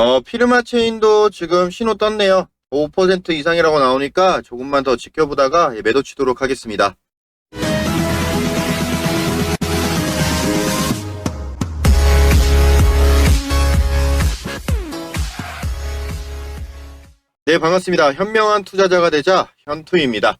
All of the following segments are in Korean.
어, 피르마 체인도 지금 신호 떴네요. 5% 이상이라고 나오니까 조금만 더 지켜보다가 예, 매도 치도록 하겠습니다. 네, 반갑습니다. 현명한 투자자가 되자 현투입니다.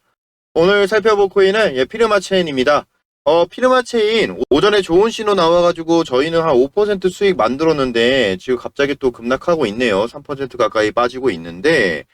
오늘 살펴볼 코인은 예, 피르마 체인입니다. 어, 피르마 체인 오전에 좋은 신호 나와가지고 저희는 한 5% 수익 만들었는데 지금 갑자기 또 급락하고 있네요. 3% 가까이 빠지고 있는데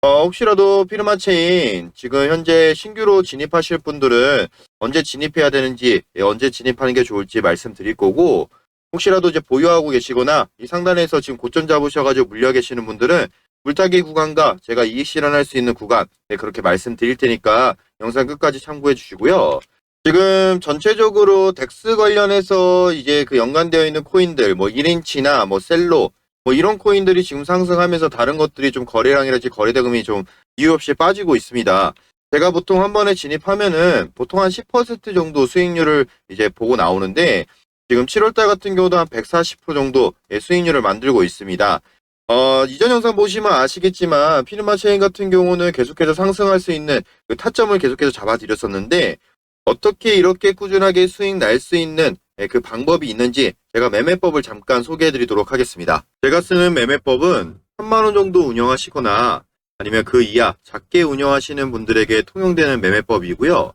어, 혹시라도 피르마 체인 지금 현재 신규로 진입하실 분들은 언제 진입해야 되는지 예, 언제 진입하는 게 좋을지 말씀드릴 거고 혹시라도 이제 보유하고 계시거나 이 상단에서 지금 고점 잡으셔가지고 물려 계시는 분들은 물타기 구간과 제가 이익 실현할 수 있는 구간 네, 그렇게 말씀드릴 테니까 영상 끝까지 참고해 주시고요. 지금 전체적으로 덱스 관련해서 이제 그 연관되어 있는 코인들 뭐 1인치나 뭐 셀로 뭐 이런 코인들이 지금 상승하면서 다른 것들이 좀 거래량이라든지 거래대금이 좀 이유 없이 빠지고 있습니다. 제가 보통 한 번에 진입하면은 보통 한 10% 정도 수익률을 이제 보고 나오는데 지금 7월달 같은 경우도 한 140% 정도의 수익률을 만들고 있습니다. 어, 이전 영상 보시면 아시겠지만 피르마 체인 같은 경우는 계속해서 상승할 수 있는 그 타점을 계속해서 잡아드렸었는데 어떻게 이렇게 꾸준하게 수익 날 수 있는 예, 그 방법이 있는지 제가 매매법을 잠깐 소개해 드리도록 하겠습니다. 제가 쓰는 매매법은 3만원 정도 운영하시거나 아니면 그 이하 작게 운영하시는 분들에게 통용되는 매매법이고요.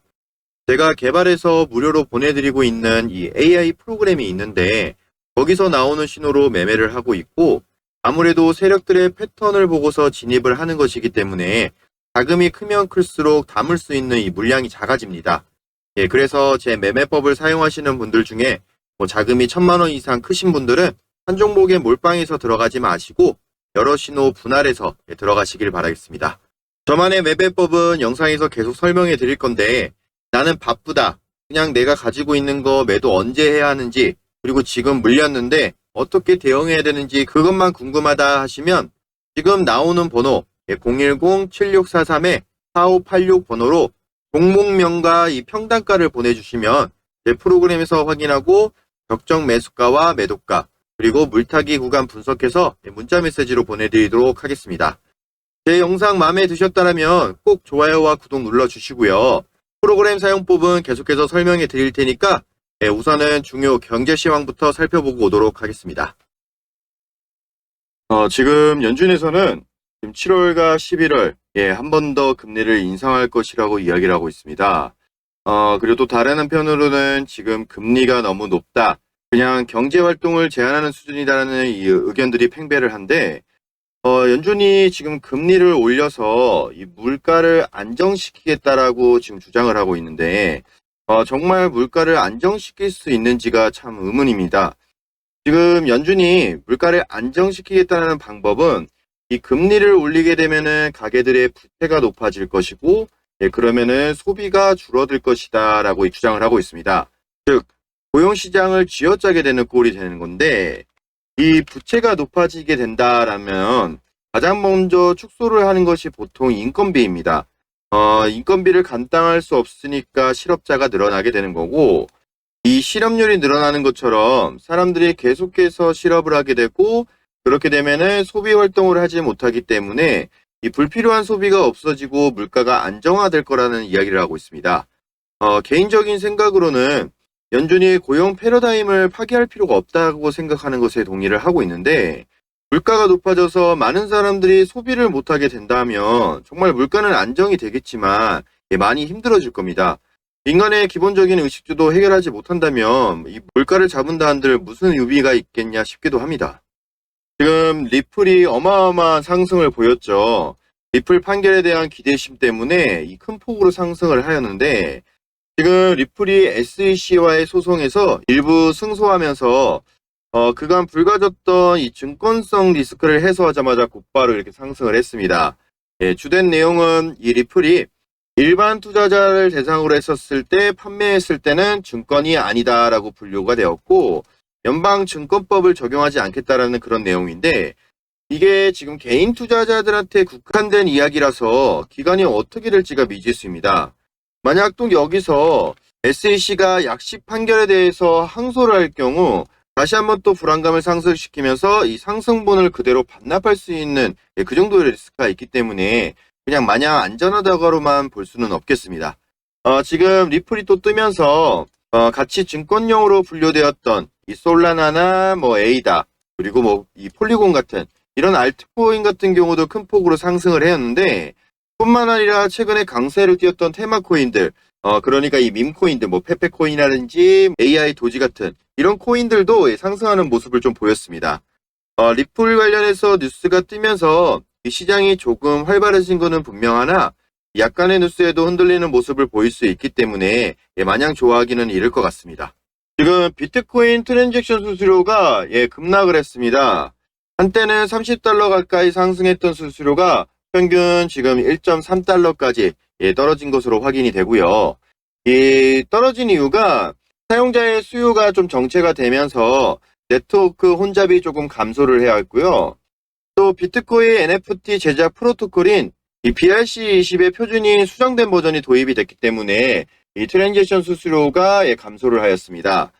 제가 개발해서 무료로 보내드리고 있는 이 AI 프로그램이 있는데 거기서 나오는 신호로 매매를 하고 있고 아무래도 세력들의 패턴을 보고서 진입을 하는 것이기 때문에 자금이 크면 클수록 담을 수 있는 이 물량이 작아집니다. 예, 그래서 제 매매법을 사용하시는 분들 중에 뭐 자금이 천만 원 이상 크신 분들은 한 종목에 몰빵해서 들어가지 마시고 여러 신호 분할해서 예, 들어가시길 바라겠습니다. 저만의 매매법은 영상에서 계속 설명해 드릴 건데 나는 바쁘다. 그냥 내가 가지고 있는 거 매도 언제 해야 하는지 그리고 지금 물렸는데 어떻게 대응해야 되는지 그것만 궁금하다 하시면 지금 나오는 번호 010-7643-4586 번호로 종목명과 이 평단가를 보내주시면 제 프로그램에서 확인하고 적정 매수가와 매도가 그리고 물타기 구간 분석해서 문자 메시지로 보내드리도록 하겠습니다. 제 영상 마음에 드셨다면 꼭 좋아요와 구독 눌러주시고요. 프로그램 사용법은 계속해서 설명해 드릴 테니까 예, 우선은 중요 경제 시황부터 살펴보고 오도록 하겠습니다. 어, 지금 연준에서는 지금 7월과 11월 예, 한 번 더 금리를 인상할 것이라고 이야기를 하고 있습니다. 어, 그리고 또 다른 한편으로는 지금 금리가 너무 높다. 그냥 경제 활동을 제한하는 수준이다라는 이 의견들이 팽배를 한데 어, 연준이 지금 금리를 올려서 이 물가를 안정시키겠다라고 지금 주장을 하고 있는데 어, 정말 물가를 안정시킬 수 있는지가 참 의문입니다. 지금 연준이 물가를 안정시키겠다는 방법은 이 금리를 올리게 되면은 가게들의 부채가 높아질 것이고, 예, 그러면은 소비가 줄어들 것이다 라고 주장을 하고 있습니다. 즉, 고용시장을 쥐어짜게 되는 꼴이 되는 건데, 이 부채가 높아지게 된다라면 가장 먼저 축소를 하는 것이 보통 인건비입니다. 어, 인건비를 감당할 수 없으니까 실업자가 늘어나게 되는 거고, 이 실업률이 늘어나는 것처럼 사람들이 계속해서 실업을 하게 되고, 그렇게 되면은 소비 활동을 하지 못하기 때문에 이 불필요한 소비가 없어지고 물가가 안정화될 거라는 이야기를 하고 있습니다. 어, 개인적인 생각으로는 연준이 고용 패러다임을 파괴할 필요가 없다고 생각하는 것에 동의를 하고 있는데 물가가 높아져서 많은 사람들이 소비를 못하게 된다면 정말 물가는 안정이 되겠지만 예, 많이 힘들어질 겁니다. 인간의 기본적인 의식주도 해결하지 못한다면 이 물가를 잡은다 한들 무슨 의미가 있겠냐 싶기도 합니다. 지금 리플이 어마어마한 상승을 보였죠. 리플 판결에 대한 기대심 때문에 이 큰 폭으로 상승을 하였는데 지금 리플이 SEC와의 소송에서 일부 승소하면서 어, 그간 불가졌던 이 증권성 리스크를 해소하자마자 곧바로 이렇게 상승을 했습니다. 예, 주된 내용은 이 리플이 일반 투자자를 대상으로 했었을 때 판매했을 때는 증권이 아니다라고 분류가 되었고 연방증권법을 적용하지 않겠다라는 그런 내용인데 이게 지금 개인 투자자들한테 국한된 이야기라서 기간이 어떻게 될지가 미지수입니다. 만약 또 여기서 SEC가 약식 판결에 대해서 항소를 할 경우 다시 한번 또 불안감을 상승시키면서 이 상승분을 그대로 반납할 수 있는 예, 그 정도의 리스크가 있기 때문에 그냥 마냥 안전하다고만 볼 수는 없겠습니다. 어, 지금 리플이 또 뜨면서 어, 같이 증권용으로 분류되었던 이 솔라나나 뭐 에이다 그리고 뭐 이 폴리곤 같은 이런 알트코인 같은 경우도 큰 폭으로 상승을 해왔는데 뿐만 아니라 최근에 강세를 띄었던 테마 코인들 어 그러니까 이 밈코인들 뭐 페페코인이라든지 AI 도지 같은 이런 코인들도 상승하는 모습을 좀 보였습니다. 어 리플 관련해서 뉴스가 뜨면서 이 시장이 조금 활발해진 거는 분명하나 약간의 뉴스에도 흔들리는 모습을 보일 수 있기 때문에 예, 마냥 좋아하기는 이를 것 같습니다. 지금 비트코인 트랜잭션 수수료가 예, 급락을 했습니다. 한때는 30달러 가까이 상승했던 수수료가 평균 지금 1.3달러까지 예, 떨어진 것으로 확인이 되고요. 이 떨어진 이유가 사용자의 수요가 좀 정체가 되면서 네트워크 혼잡이 조금 감소를 해야 했고요. 또 비트코인 NFT 제작 프로토콜인 이 BRC20의 표준이 수정된 버전이 도입이 됐기 때문에 이 트랜지션 수수료가 예, 감소를 하였습니다.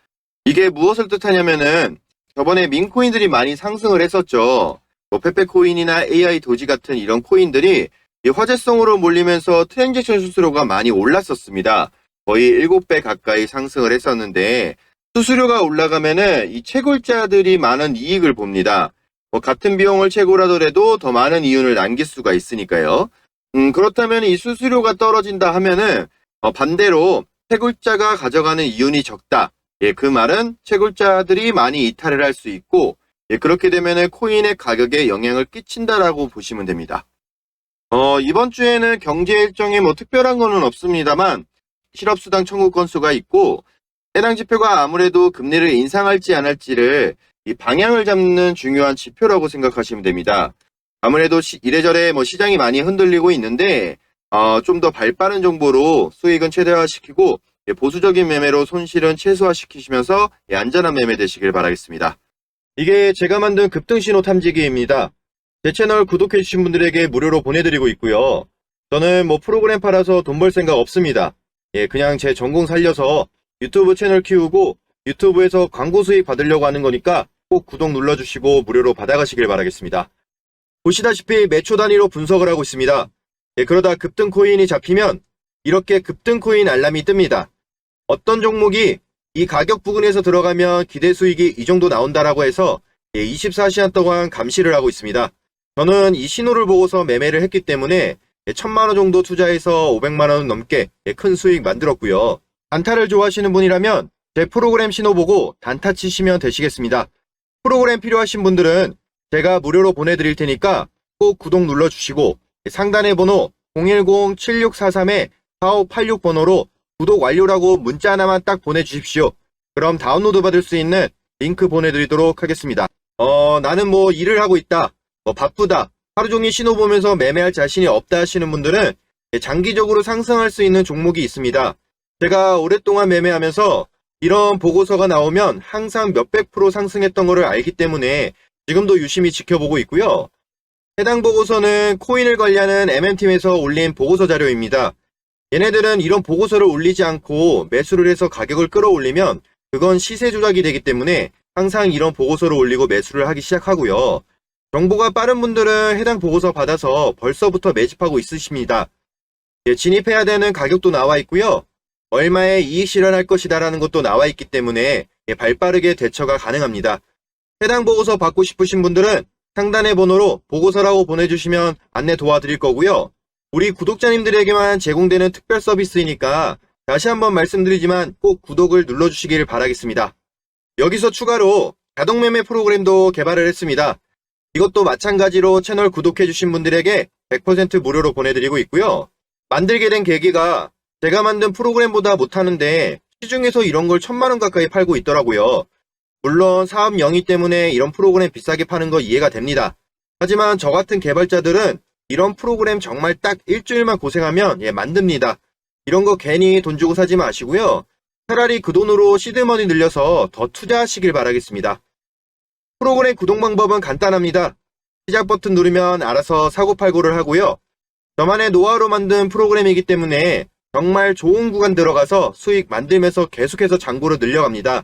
이게 무엇을 뜻하냐면은 저번에 민코인들이 많이 상승을 했었죠. 뭐 페페코인이나 AI 도지 같은 이런 코인들이 이 화제성으로 몰리면서 트랜지션 수수료가 많이 올랐었습니다. 거의 7배 가까이 상승을 했었는데 수수료가 올라가면은 이 채굴자들이 많은 이익을 봅니다. 뭐 같은 비용을 채굴하더라도 더 많은 이윤을 남길 수가 있으니까요. 음, 그렇다면 이 수수료가 떨어진다 하면은 어, 반대로 채굴자가 가져가는 이윤이 적다. 예, 그 말은 채굴자들이 많이 이탈을 할 수 있고 예, 그렇게 되면은 코인의 가격에 영향을 끼친다라고 보시면 됩니다. 어, 이번 주에는 경제 일정에 뭐 특별한 거는 없습니다만 실업수당 청구 건수가 있고 해당 지표가 아무래도 금리를 인상할지 안 할지를 이 방향을 잡는 중요한 지표라고 생각하시면 됩니다. 아무래도 시- 이래저래 뭐 시장이 많이 흔들리고 있는데 어, 좀더 발빠른 정보로 수익은 최대화시키고 예, 보수적인 매매로 손실은 최소화시키시면서 예, 안전한 매매 되시길 바라겠습니다. 이게 제가 만든 급등신호 탐지기입니다. 제 채널 구독해주신 분들에게 무료로 보내드리고 있고요. 저는 뭐 프로그램 팔아서 돈 벌 생각 없습니다. 예, 그냥 제 전공 살려서 유튜브 채널 키우고 유튜브에서 광고 수익 받으려고 하는 거니까 꼭 구독 눌러주시고 무료로 받아가시길 바라겠습니다. 보시다시피 매초 단위로 분석을 하고 있습니다. 예, 그러다 급등 코인이 잡히면 이렇게 급등 코인 알람이 뜹니다. 어떤 종목이 이 가격 부근에서 들어가면 기대 수익이 이 정도 나온다라고 해서 24시간 동안 감시를 하고 있습니다. 저는 이 신호를 보고서 매매를 했기 때문에 예, 천만 원 정도 투자해서 500만 원 넘게 예, 큰 수익 만들었고요. 단타를 좋아하시는 분이라면 제 프로그램 신호 보고 단타 치시면 되시겠습니다. 프로그램 필요하신 분들은 제가 무료로 보내드릴 테니까 꼭 구독 눌러주시고 상단의 번호 010-7643-4586 번호로 구독 완료라고 문자 하나만 딱 보내주십시오. 그럼 다운로드 받을 수 있는 링크 보내드리도록 하겠습니다. 어, 나는 뭐 일을 하고 있다. 뭐 바쁘다. 하루 종일 신호 보면서 매매할 자신이 없다 하시는 분들은 장기적으로 상승할 수 있는 종목이 있습니다. 제가 오랫동안 매매하면서 이런 보고서가 나오면 항상 몇백 프로 상승했던 것을 알기 때문에 지금도 유심히 지켜보고 있고요. 해당 보고서는 코인을 관리하는 MM팀에서 올린 보고서 자료입니다. 얘네들은 이런 보고서를 올리지 않고 매수를 해서 가격을 끌어올리면 그건 시세 조작이 되기 때문에 항상 이런 보고서를 올리고 매수를 하기 시작하고요. 정보가 빠른 분들은 해당 보고서 받아서 벌써부터 매집하고 있으십니다. 예, 진입해야 되는 가격도 나와 있고요. 얼마에 이익 실현할 것이다라는 것도 나와 있기 때문에 예, 발빠르게 대처가 가능합니다. 해당 보고서 받고 싶으신 분들은 상단의 번호로 보고서라고 보내주시면 안내 도와드릴 거고요. 우리 구독자님들에게만 제공되는 특별 서비스이니까 다시 한번 말씀드리지만 꼭 구독을 눌러주시길 바라겠습니다. 여기서 추가로 자동매매 프로그램도 개발을 했습니다. 이것도 마찬가지로 채널 구독해주신 분들에게 100% 무료로 보내드리고 있고요. 만들게 된 계기가 제가 만든 프로그램보다 못하는데 시중에서 이런 걸 천만원 가까이 팔고 있더라고요. 물론 사업 영위 때문에 이런 프로그램 비싸게 파는 거 이해가 됩니다. 하지만 저 같은 개발자들은 이런 프로그램 정말 딱 일주일만 고생하면 예, 만듭니다. 이런 거 괜히 돈 주고 사지 마시고요. 차라리 그 돈으로 시드머니 늘려서 더 투자하시길 바라겠습니다. 프로그램 구독 방법은 간단합니다. 시작 버튼 누르면 알아서 사고팔고를 하고요. 저만의 노하우로 만든 프로그램이기 때문에 정말 좋은 구간 들어가서 수익 만들면서 계속해서 장고를 늘려갑니다.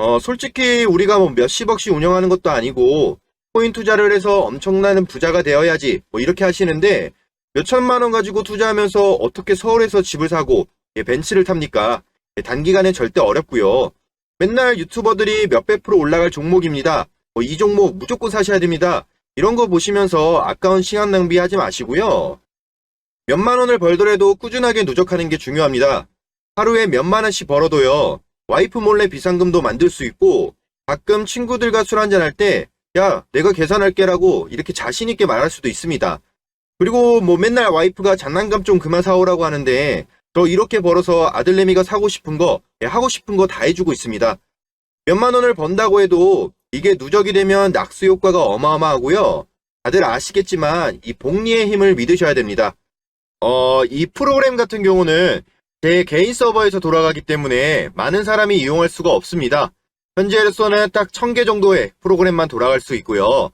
어, 솔직히 우리가 뭐 몇십억씩 운영하는 것도 아니고 코인 투자를 해서 엄청나는 부자가 되어야지 뭐 이렇게 하시는데 몇천만 원 가지고 투자하면서 어떻게 서울에서 집을 사고 예, 벤츠를 탑니까? 예, 단기간에 절대 어렵고요. 맨날 유튜버들이 몇백 프로 올라갈 종목입니다. 뭐 이 종목 무조건 사셔야 됩니다. 이런 거 보시면서 아까운 시간 낭비하지 마시고요. 몇만 원을 벌더라도 꾸준하게 누적하는 게 중요합니다. 하루에 몇만 원씩 벌어도요. 와이프 몰래 비상금도 만들 수 있고 가끔 친구들과 술 한잔할 때 야, 내가 계산할게 라고 이렇게 자신있게 말할 수도 있습니다. 그리고 뭐 맨날 와이프가 장난감 좀 그만 사오라고 하는데 저 이렇게 벌어서 아들내미가 사고 싶은 거, 예, 하고 싶은 거 다 해주고 있습니다. 몇만 원을 번다고 해도 이게 누적이 되면 낙수 효과가 어마어마하고요. 다들 아시겠지만 이 복리의 힘을 믿으셔야 됩니다. 어, 이 프로그램 같은 경우는 제 개인 서버에서 돌아가기 때문에 많은 사람이 이용할 수가 없습니다. 현재로서는 딱 1000개 정도의 프로그램만 돌아갈 수 있고요.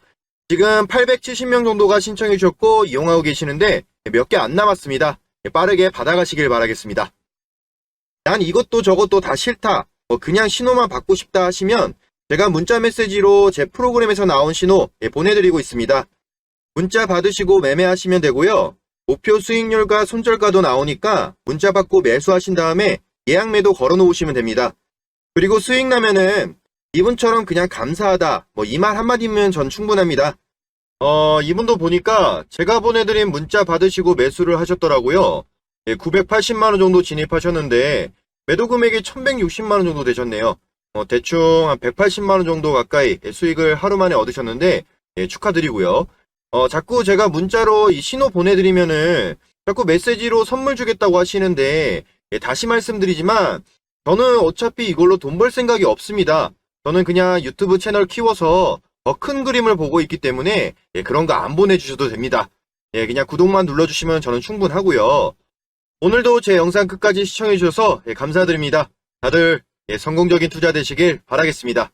지금 870명 정도가 신청해 주셨고 이용하고 계시는데 몇 개 안 남았습니다. 빠르게 받아가시길 바라겠습니다. 난 이것도 저것도 다 싫다. 뭐 그냥 신호만 받고 싶다 하시면 제가 문자 메시지로 제 프로그램에서 나온 신호 예, 보내드리고 있습니다. 문자 받으시고 매매하시면 되고요. 목표 수익률과 손절가도 나오니까 문자 받고 매수하신 다음에 예약 매도 걸어 놓으시면 됩니다. 그리고 수익 나면은 이분처럼 그냥 감사하다 뭐 이 말 한마디면 전 충분합니다. 어 이분도 보니까 제가 보내드린 문자 받으시고 매수를 하셨더라고요. 예, 980만원 정도 진입하셨는데 매도 금액이 1160만원 정도 되셨네요. 어, 대충 한 180만원 정도 가까이 수익을 하루 만에 얻으셨는데 예, 축하드리고요. 어, 자꾸 제가 문자로 이 신호 보내드리면은 자꾸 메시지로 선물 주겠다고 하시는데 예, 다시 말씀드리지만 저는 어차피 이걸로 돈 벌 생각이 없습니다. 저는 그냥 유튜브 채널 키워서 더 큰 그림을 보고 있기 때문에 예, 그런 거 안 보내주셔도 됩니다. 예, 그냥 구독만 눌러주시면 저는 충분하고요. 오늘도 제 영상 끝까지 시청해주셔서 예, 감사드립니다. 다들 예, 성공적인 투자 되시길 바라겠습니다.